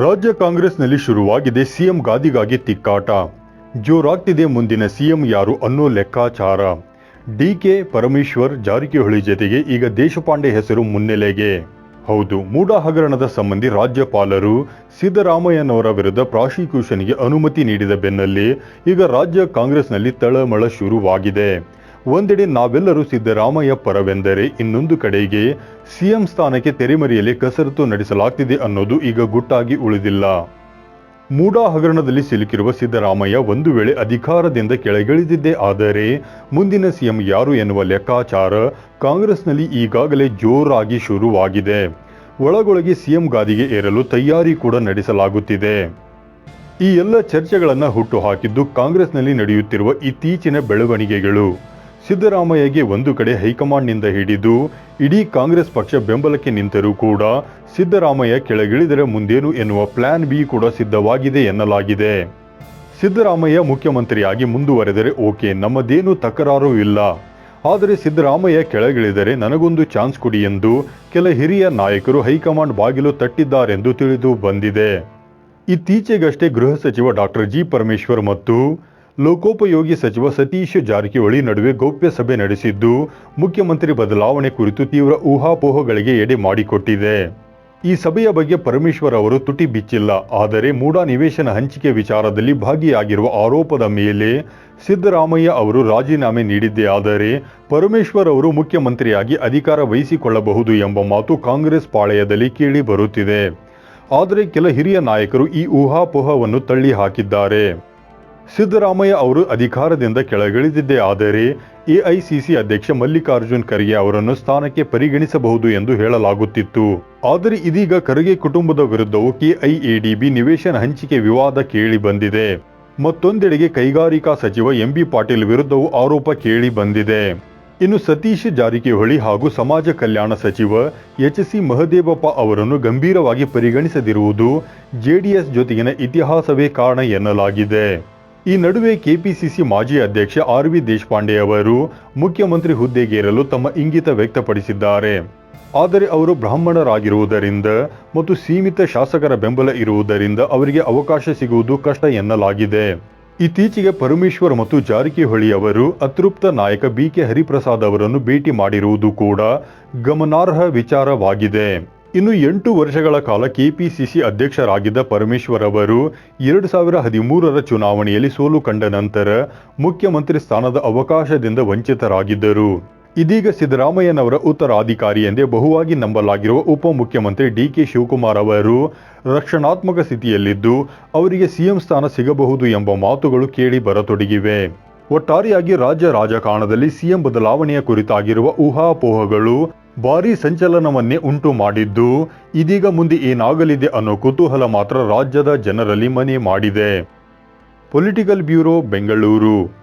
ರಾಜ್ಯ ಕಾಂಗ್ರೆಸ್ನಲ್ಲಿ ಶುರುವಾಗಿದೆ ಸಿಎಂ ಗಾದಿಗಾಗಿ ತಿಕ್ಕಾಟ. ಜೋರಾಗ್ತಿದೆ ಮುಂದಿನ ಸಿಎಂ ಯಾರು ಅನ್ನೋ ಲೆಕ್ಕಾಚಾರ. ಡಿಕೆ ಪರಮೇಶ್ವರ್ ಜಾರಕಿಹೊಳಿ ಜತೆಗೆ ಈಗ ದೇಶಪಾಂಡೆ ಹೆಸರು ಮುನ್ನೆಲೆಗೆ. ಹೌದು ಮೂಡ ಹಗರಣದ ಸಂಬಂಧಿ ರಾಜ್ಯಪಾಲರು ಸಿದ್ದರಾಮಯ್ಯನವರ ವಿರುದ್ಧ ಪ್ರಾಸಿಕ್ಯೂಷನ್ಗೆ ಅನುಮತಿ ನೀಡಿದ ಬೆನ್ನಲ್ಲೇ ಈಗ ರಾಜ್ಯ ಕಾಂಗ್ರೆಸ್ನಲ್ಲಿ ತಳಮಳ ಶುರುವಾಗಿದೆ. ಒಂದೆಡೆ ನಾವೆಲ್ಲರೂ ಸಿದ್ದರಾಮಯ್ಯ ಪರವೆಂದರೆ ಇನ್ನೊಂದು ಕಡೆಗೆ ಸಿಎಂ ಸ್ಥಾನಕ್ಕೆ ತೆರೆಮರೆಯಲ್ಲಿ ಕಸರತ್ತು ನಡೆಸಲಾಗ್ತಿದೆ ಅನ್ನೋದು ಈಗ ಗುಟ್ಟಾಗಿ ಉಳಿದಿಲ್ಲ. ಮೂಡಾ ಹಗರಣದಲ್ಲಿ ಸಿಲುಕಿರುವ ಸಿದ್ದರಾಮಯ್ಯ ಒಂದು ವೇಳೆ ಅಧಿಕಾರದಿಂದ ಕೆಳಗಿಳಿದಿದ್ದೇ ಆದರೆ ಮುಂದಿನ ಸಿಎಂ ಯಾರು ಎನ್ನುವ ಲೆಕ್ಕಾಚಾರ ಕಾಂಗ್ರೆಸ್ನಲ್ಲಿ ಈಗಾಗಲೇ ಜೋರಾಗಿ ಶುರುವಾಗಿದೆ. ಒಳಗೊಳಗೆ ಸಿಎಂ ಗಾದಿಗೆ ಏರಲು ತಯಾರಿ ಕೂಡ ನಡೆಸಲಾಗುತ್ತಿದೆ. ಈ ಎಲ್ಲ ಚರ್ಚೆಗಳನ್ನು ಹುಟ್ಟುಹಾಕಿದ್ದು ಕಾಂಗ್ರೆಸ್ನಲ್ಲಿ ನಡೆಯುತ್ತಿರುವ ಇತ್ತೀಚಿನ ಬೆಳವಣಿಗೆಗಳು. ಸಿದ್ದರಾಮಯ್ಯಗೆ ಒಂದು ಕಡೆ ಹೈಕಮಾಂಡ್ನಿಂದ ಹಿಡಿದು ಇಡೀ ಕಾಂಗ್ರೆಸ್ ಪಕ್ಷ ಬೆಂಬಲಕ್ಕೆ ನಿಂತರೂ ಕೂಡ ಸಿದ್ದರಾಮಯ್ಯ ಕೆಳಗಿಳಿದರೆ ಮುಂದೇನು ಎನ್ನುವ ಪ್ಲಾನ್ ಬಿ ಕೂಡ ಸಿದ್ಧವಾಗಿದೆ ಎನ್ನಲಾಗಿದೆ. ಸಿದ್ದರಾಮಯ್ಯ ಮುಖ್ಯಮಂತ್ರಿಯಾಗಿ ಮುಂದುವರೆದರೆ ಓಕೆ, ನಮ್ಮದೇನು ತಕರಾರು ಇಲ್ಲ. ಆದರೆ ಸಿದ್ದರಾಮಯ್ಯ ಕೆಳಗಿಳಿದರೆ ನನಗೊಂದು ಚಾನ್ಸ್ ಕೊಡಿ ಎಂದು ಕೆಲ ಹಿರಿಯ ನಾಯಕರು ಹೈಕಮಾಂಡ್ ಬಾಗಿಲು ತಟ್ಟಿದ್ದಾರೆಂದು ತಿಳಿದು ಬಂದಿದೆ. ಇತ್ತೀಚೆಗಷ್ಟೇ ಗೃಹ ಸಚಿವ ಡಾಕ್ಟರ್ ಜಿ ಪರಮೇಶ್ವರ್ ಮತ್ತು ಲೋಕೋಪಯೋಗಿ ಸಚಿವ ಸತೀಶ್ ಜಾರಕಿಹೊಳಿ ನಡುವೆ ಗೌಪ್ಯ ಸಭೆ ನಡೆಸಿದ್ದು, ಮುಖ್ಯಮಂತ್ರಿ ಬದಲಾವಣೆ ಕುರಿತು ತೀವ್ರ ಊಹಾಪೋಹಗಳಿಗೆ ಎಡೆ ಮಾಡಿಕೊಟ್ಟಿದೆ. ಈ ಸಭೆಯ ಬಗ್ಗೆ ಪರಮೇಶ್ವರ್ ಅವರು ತುಟಿ ಬಿಚ್ಚಿಲ್ಲ, ಆದರೆ ಮೂಡಾ ನಿವೇಶನ ಹಂಚಿಕೆ ವಿಚಾರದಲ್ಲಿ ಭಾಗಿಯಾಗಿರುವ ಆರೋಪದ ಮೇಲೆ ಸಿದ್ದರಾಮಯ್ಯ ಅವರು ರಾಜೀನಾಮೆ ನೀಡಿದ್ದೇ ಆದರೆ, ಪರಮೇಶ್ವರ್ ಅವರು ಮುಖ್ಯಮಂತ್ರಿಯಾಗಿ ಅಧಿಕಾರ ವಹಿಸಿಕೊಳ್ಳಬಹುದು ಎಂಬ ಮಾತು ಕಾಂಗ್ರೆಸ್ ಪಾಳೆಯದಲ್ಲಿ ಕೇಳಿ ಬರುತ್ತಿದೆ. ಆದರೆ ಕೆಲ ಹಿರಿಯ ನಾಯಕರು ಈ ಊಹಾಪೋಹವನ್ನು ತಳ್ಳಿ ಹಾಕಿದ್ದಾರೆ ಸಿದ್ದರಾಮಯ್ಯ ಅವರು ಅಧಿಕಾರದಿಂದ ಕೆಳಗಿಳಿದಿದ್ದೇ ಆದರೆ ಎಐಸಿಸಿ ಅಧ್ಯಕ್ಷ ಮಲ್ಲಿಕಾರ್ಜುನ್ ಖರ್ಗೆ ಅವರನ್ನು ಸ್ಥಾನಕ್ಕೆ ಪರಿಗಣಿಸಬಹುದು ಎಂದು ಹೇಳಲಾಗುತ್ತಿತ್ತು. ಆದರೆ ಇದೀಗ ಖರ್ಗೆ ಕುಟುಂಬದ ವಿರುದ್ಧವೂ ಕೆಐಎಡಿಬಿ ನಿವೇಶನ ಹಂಚಿಕೆ ವಿವಾದ ಕೇಳಿ ಬಂದಿದೆ. ಮತ್ತೊಂದೆಡೆಗೆ ಕೈಗಾರಿಕಾ ಸಚಿವ ಎಂಬಿ ಪಾಟೀಲ್ ವಿರುದ್ಧವೂ ಆರೋಪ ಕೇಳಿ ಬಂದಿದೆ. ಇನ್ನು ಸತೀಶ್ ಜಾರಕಿಹೊಳಿ ಹಾಗೂ ಸಮಾಜ ಕಲ್ಯಾಣ ಸಚಿವ ಎಚ್ ಸಿ ಮಹದೇವಪ್ಪ ಅವರನ್ನು ಗಂಭೀರವಾಗಿ ಪರಿಗಣಿಸದಿರುವುದು ಜೆಡಿಎಸ್ ಜೊತೆಗಿನ ಇತಿಹಾಸವೇ ಕಾರಣ ಎನ್ನಲಾಗಿದೆ. ಈ ನಡುವೆ ಕೆಪಿಸಿಸಿ ಮಾಜಿ ಅಧ್ಯಕ್ಷ ಆರ್ ವಿ ದೇಶಪಾಂಡೆ ಅವರು ಮುಖ್ಯಮಂತ್ರಿ ಹುದ್ದೆಗೇರಲು ತಮ್ಮ ಇಂಗಿತ ವ್ಯಕ್ತಪಡಿಸಿದ್ದಾರೆ. ಆದರೆ ಅವರು ಬ್ರಾಹ್ಮಣರಾಗಿರುವುದರಿಂದ ಮತ್ತು ಸೀಮಿತ ಶಾಸಕರ ಬೆಂಬಲ ಇರುವುದರಿಂದ ಅವರಿಗೆ ಅವಕಾಶ ಸಿಗುವುದು ಕಷ್ಟ ಎನ್ನಲಾಗಿದೆ. ಇತ್ತೀಚೆಗೆ ಪರಮೇಶ್ವರ್ ಮತ್ತು ಜಾರಕಿಹೊಳಿ ಅವರು ಅತೃಪ್ತ ನಾಯಕ ಬಿ ಕೆ ಹರಿಪ್ರಸಾದ್ ಅವರನ್ನು ಭೇಟಿ ಮಾಡಿರುವುದು ಕೂಡ ಗಮನಾರ್ಹ ವಿಚಾರವಾಗಿದೆ. ಇನ್ನು ಎಂಟು ವರ್ಷಗಳ ಕಾಲ ಕೆಪಿಸಿಸಿ ಅಧ್ಯಕ್ಷರಾಗಿದ್ದ ಪರಮೇಶ್ವರ್ ಅವರು ಎರಡು ಸಾವಿರ ಹದಿಮೂರರ ಚುನಾವಣೆಯಲ್ಲಿ ಸೋಲು ಕಂಡ ನಂತರ ಮುಖ್ಯಮಂತ್ರಿ ಸ್ಥಾನದ ಅವಕಾಶದಿಂದ ವಂಚಿತರಾಗಿದ್ದರು. ಇದೀಗ ಸಿದ್ದರಾಮಯ್ಯನವರ ಉತ್ತರಾಧಿಕಾರಿ ಎಂದೇ ಬಹುವಾಗಿ ನಂಬಲಾಗಿರುವ ಉಪಮುಖ್ಯಮಂತ್ರಿ ಡಿ ಕೆ ಶಿವಕುಮಾರ್ ಅವರು ರಕ್ಷಣಾತ್ಮಕ ಸ್ಥಿತಿಯಲ್ಲಿದ್ದು, ಅವರಿಗೆ ಸಿಎಂ ಸ್ಥಾನ ಸಿಗಬಹುದು ಎಂಬ ಮಾತುಗಳು ಕೇಳಿ ಬರತೊಡಗಿವೆ. ಒಟ್ಟಾರೆಯಾಗಿ ರಾಜ್ಯ ರಾಜಕಾರಣದಲ್ಲಿ ಸಿಎಂ ಬದಲಾವಣೆಯ ಕುರಿತಾಗಿರುವ ಊಹಾಪೋಹಗಳು ಭಾರೀ ಸಂಚಲನವನ್ನೇ ಉಂಟು ಮಾಡಿದ್ದು. ಇದೀಗ ಮುಂದೆ ಏನಾಗಲಿದೆ ಅನ್ನೋ ಕುತೂಹಲ ಮಾತ್ರ ರಾಜ್ಯದ ಜನರಲ್ಲಿ ಮನೆ ಮಾಡಿದೆ. Political bureau, Bengaluru.